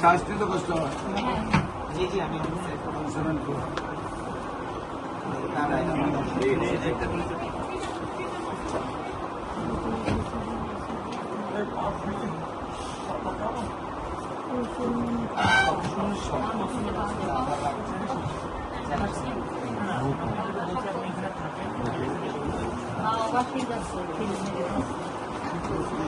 শাস্ত্রীয় কষ্ট জি জি আমি অনুসরণ করি ঠিক আছে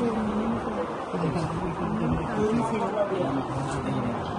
Thank you.